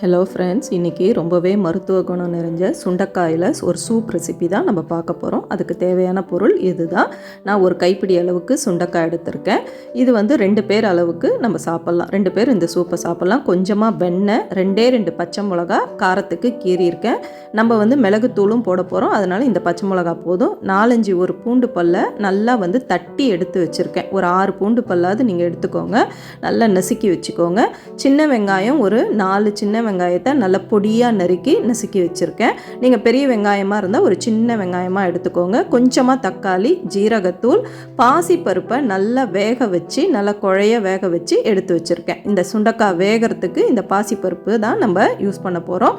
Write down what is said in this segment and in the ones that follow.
Hello friends இன்றைக்கி ரொம்பவே மருத்துவ குணம் நிறைஞ்ச சுண்டக்காயில் ஒரு சூப் ரெசிபி தான் நம்ம பார்க்க போகிறோம் அதுக்கு தேவையான பொருள் இதுதான். நான் ஒரு கைப்பிடி அளவுக்கு சுண்டக்காய் எடுத்திருக்கேன். இது வந்து ரெண்டு பேர் அளவுக்கு நம்ம சாப்பிட்லாம். ரெண்டு பேர் இந்த சூப்பை சாப்பிட்லாம். கொஞ்சமாக வெண்ணெய் ரெண்டே ரெண்டு பச்சை மிளகா காரத்துக்கு கீறியிருக்கேன் நம்ம வந்து மிளகுத்தூளும் போட போகிறோம் அதனால் இந்த பச்சை மிளகா போதும். நாலஞ்சு ஒரு பூண்டு பல்லை நல்லா வந்து தட்டி எடுத்து வச்சுருக்கேன். ஒரு ஆறு பூண்டு பல்லாவது நீங்கள் எடுத்துக்கோங்க. நல்லா நசுக்கி வச்சுக்கோங்க. சின்ன வெங்காயம் ஒரு நாலு சின்ன வெங்காயத்தை நல்லா பொடியாக நறுக்கி நசுக்கி வச்சுருக்கேன். நீங்கள் பெரிய வெங்காயமாக இருந்தால் ஒரு சின்ன வெங்காயமாக எடுத்துக்கோங்க. கொஞ்சமாக தக்காளி ஜீரகத்தூள் பாசிப்பருப்பை நல்லா வேக வச்சு நல்லா குழைய வேக வச்சு எடுத்து வச்சுருக்கேன். இந்த சுண்டக்காய் வேகிறதுக்கு இந்த பாசிப்பருப்பு தான் நம்ம யூஸ் பண்ண போகிறோம்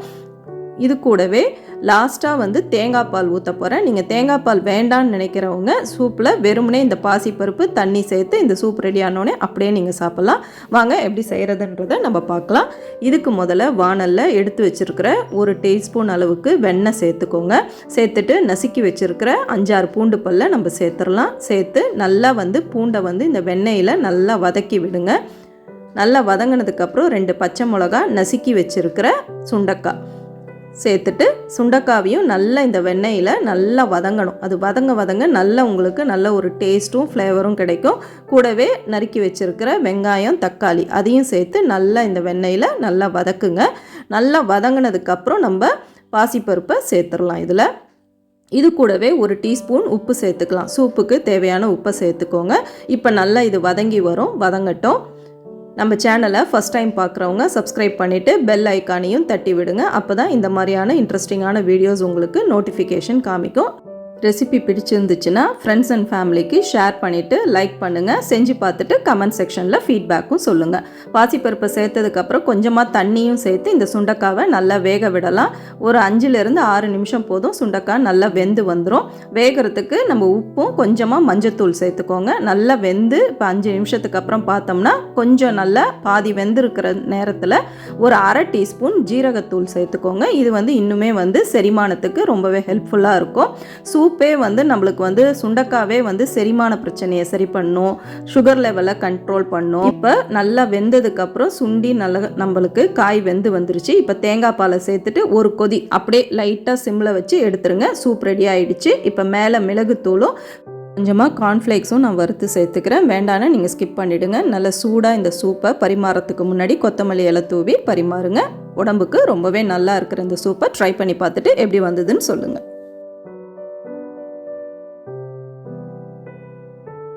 இது கூடவே லாஸ்ட்டாக வந்து தேங்காய் பால் ஊற்ற போகிறேன் நீங்கள் தேங்காய் பால் வேண்டான்னு நினைக்கிறவங்க சூப்பில் வெறுமனே இந்த பாசிப்பருப்பு தண்ணி சேர்த்து இந்த சூப் ரெடி ஆனோடனே அப்படியே நீங்கள் சாப்பிட்லாம். வாங்க எப்படி செய்கிறதுன்றதை நம்ம பார்க்கலாம். இதுக்கு முதல்ல வானலில் எடுத்து வச்சுருக்கிற ஒரு டீஸ்பூன் அளவுக்கு வெண்ணெய் சேர்த்துக்கோங்க. சேர்த்துட்டு நசுக்கி வச்சுருக்கிற அஞ்சாறு பூண்டு பல்ல நம்ம சேர்த்துடலாம். சேர்த்து நல்லா வந்து பூண்டை வந்து இந்த வெண்ணெயில் நல்லா வதக்கி விடுங்க. நல்லா வதங்கினதுக்கப்புறம் ரெண்டு பச்சை மிளகா நசுக்கி வச்சுருக்கிற சுண்டக்காய். சேர்த்துட்டு சுண்டக்காவையும் நல்லா இந்த வெண்ணெயில் நல்லா வதங்கணும். அது வதங்க வதங்க நல்லா உங்களுக்கு நல்ல ஒரு டேஸ்ட்டும் ஃப்ளேவரும் கிடைக்கும். கூடவே நறுக்கி வச்சுருக்கிற வெங்காயம் தக்காளி அதையும் சேர்த்து நல்லா இந்த வெண்ணெயில் நல்லா வதக்குங்க. நல்லா வதங்கினதுக்கப்புறம் நம்ம பாசிப்பருப்பை சேர்த்துடலாம் இதில். இது கூடவே ஒரு டீஸ்பூன் உப்பு சேர்த்துக்கலாம். சூப்புக்கு தேவையான உப்பை சேர்த்துக்கோங்க. இப்போ நல்லா இது வதங்கி வரும். வதங்கட்டும். நம்ம சேனலை ஃபஸ்ட் டைம் பார்க்குறவங்க சப்ஸ்கிரைப் பண்ணிவிட்டு பெல் ஐக்கானையும் தட்டி விடுங்க அப்போ தான் இந்த மாதிரியான இன்ட்ரெஸ்டிங்கான வீடியோஸ் உங்களுக்கு நோட்டிஃபிகேஷன் காமிக்கும். ரெசிபி பிடிச்சிருந்துச்சுன்னா ஃப்ரெண்ட்ஸ் அண்ட் ஃபேமிலிக்கு ஷேர் பண்ணிவிட்டு லைக் பண்ணுங்கள் செஞ்சு பார்த்துட்டு கமெண்ட் செக்ஷனில் ஃபீட்பேக்கும் சொல்லுங்கள் பாசிப்பருப்பை சேர்த்ததுக்கப்புறம் கொஞ்சமாக தண்ணியும் சேர்த்து இந்த சுண்டக்காவை நல்லா வேக விடலாம். ஒரு அஞ்சுலேருந்து ஆறு நிமிஷம் போதும் சுண்டக்காய் நல்லா வெந்து வந்துடும் வேகிறதுக்கு நம்ம உப்பும் கொஞ்சமாக மஞ்சத்தூள் சேர்த்துக்கோங்க. நல்லா வெந்து இப்போ அஞ்சு நிமிஷத்துக்கு அப்புறம் பார்த்தோம்னா கொஞ்சம் நல்லா பாதி வெந்திருக்கிற நேரத்தில் ஒரு அரை டீஸ்பூன் ஜீரகத்தூள் சேர்த்துக்கோங்க. இது வந்து இன்னுமே வந்து செரிமானத்துக்கு ரொம்பவே ஹெல்ப்ஃபுல்லாக இருக்கும். சூப்பே வந்து நம்மளுக்கு வந்து சுண்டக்காவே வந்து செரிமான பிரச்சனையை சரி பண்ணும். சுகர் லெவலை கண்ட்ரோல் பண்ணும். இப்போ நல்லா வெந்ததுக்கப்புறம் சுண்டி நல்லா நம்மளுக்கு காய் வெந்து வந்துருச்சு. இப்போ தேங்காய் பாலை சேர்த்துட்டு ஒரு கொதி அப்படியே லைட்டாக சிம்மில் வச்சு எடுத்துருங்க. சூப் ரெடி ஆகிடுச்சு இப்போ மேலே மிளகுத்தூளும் கொஞ்சமாக கார்ன்ஃப்ளேக்ஸும் நான் வறுத்து சேர்த்துக்கிறேன். வேண்டானா நீங்கள் ஸ்கிப் பண்ணிவிடுங்க நல்ல சூடாக இந்த சூப்பை பரிமாறத்துக்கு முன்னாடி கொத்தமல்லி இலை தூவி பரிமாறுங்க. உடம்புக்கு ரொம்பவே நல்லா இருக்கிற இந்த சூப்பை ட்ரை பண்ணி பார்த்துட்டு எப்படி வந்ததுன்னு சொல்லுங்கள்